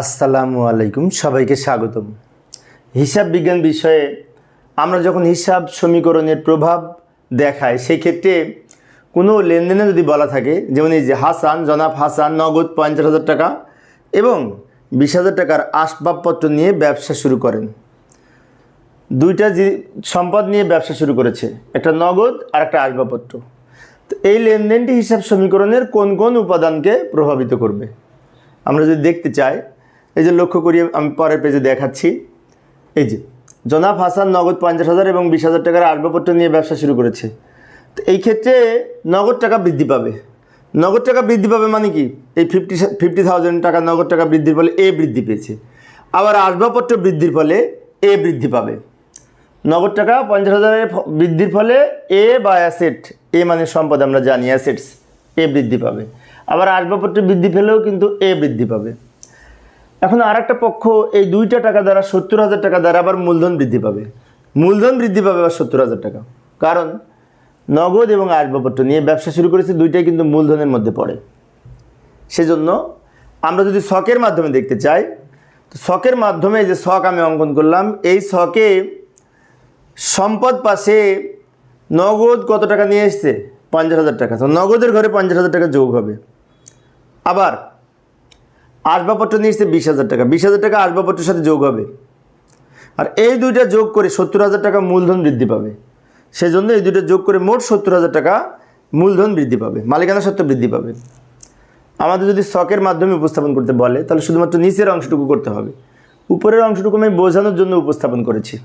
আসসালামু আলাইকুম, সবাইকে স্বাগতম। হিসাব বিজ্ঞান বিষয়ে আমরা যখন হিসাব সমীকরণের প্রভাব দেখায় সেই ক্ষেত্রে কোনো লেনদেনে যদি বলা থাকে, যেমন এই যে হাসান, জনাব হাসান, নগদ পঞ্চাশ হাজার টাকা এবং বিশ হাজার টাকার আসবাবপত্র নিয়ে ব্যবসা শুরু করেন। দুইটা সম্পদ নিয়ে ব্যবসা শুরু করেছে, একটা নগদ আর একটা আসবাবপত্র। তো এই লেনদেনটি হিসাব সমীকরণের কোন কোন উপাদানকে প্রভাবিত করবে? আমরা যদি দেখতে চাই এই যে লক্ষ্য করি, আমি পরের পেজে দেখাচ্ছি। এই যে, জনাব হাসান নগদ পঞ্চাশ হাজার এবং বিশ হাজার টাকার আসবাবপত্র নিয়ে ব্যবসা শুরু করেছে। তো এই ক্ষেত্রে নগদ টাকা বৃদ্ধি পাবে। নগদ টাকা বৃদ্ধি পাবে মানে কি? এই ফিফটি ফিফটি থাউজেন্ড টাকা নগদ টাকা বৃদ্ধির ফলে এ বৃদ্ধি পেয়েছে। আবার আসবাবপত্র বৃদ্ধির ফলে এ বৃদ্ধি পাবে। নগদ টাকা পঞ্চাশ হাজারের বৃদ্ধির ফলে এ বা অ্যাসেট এ মানে সম্পদ, আমরা জানি অ্যাসেটস এ বৃদ্ধি পাবে। আবার আসবাবপত্র বৃদ্ধি পেলেও কিন্তু এ বৃদ্ধি পাবে। এখন আর একটা পক্ষ এই দুইটা টাকা দ্বারা সত্তর হাজার টাকা দ্বারা আবার মূলধন বৃদ্ধি পাবে। মূলধন বৃদ্ধি পাবে আবার সত্তর হাজার টাকা। কারণ নগদ এবং আসবাবপত্র নিয়ে ব্যবসা শুরু করেছে দুইটাই কিন্তু মূলধনের মধ্যে পড়ে। সেজন্য আমরা যদি শখের মাধ্যমে দেখতে চাই, তো শখের মাধ্যমে যে শখ আমি অঙ্কন করলাম, এই শখে সম্পদ পাশে নগদ কত টাকা নিয়ে এসছে? পঞ্চাশ হাজার টাকা। তো নগদের ঘরে পঞ্চাশ হাজার টাকা যোগ হবে। আবার আসবাবপত্র নিয়ে এসছে বিশ হাজার টাকা। বিশ হাজার টাকা আসবাবপত্রের সাথে যোগ হবে। আর এই দুইটা যোগ করে সত্তর হাজার টাকা মূলধন বৃদ্ধি পাবে। সেজন্য এই দুইটা যোগ করে মোট সত্তর হাজার টাকা মূলধন বৃদ্ধি পাবে। মালিকানা সত্ত্ব বৃদ্ধি পাবে। আমাদের যদি শখের মাধ্যমে উপস্থাপন করতে বলে, তাহলে শুধুমাত্র নিচের অংশটুকু করতে হবে। উপরের অংশটুকু আমি বোঝানোর জন্য উপস্থাপন করেছি।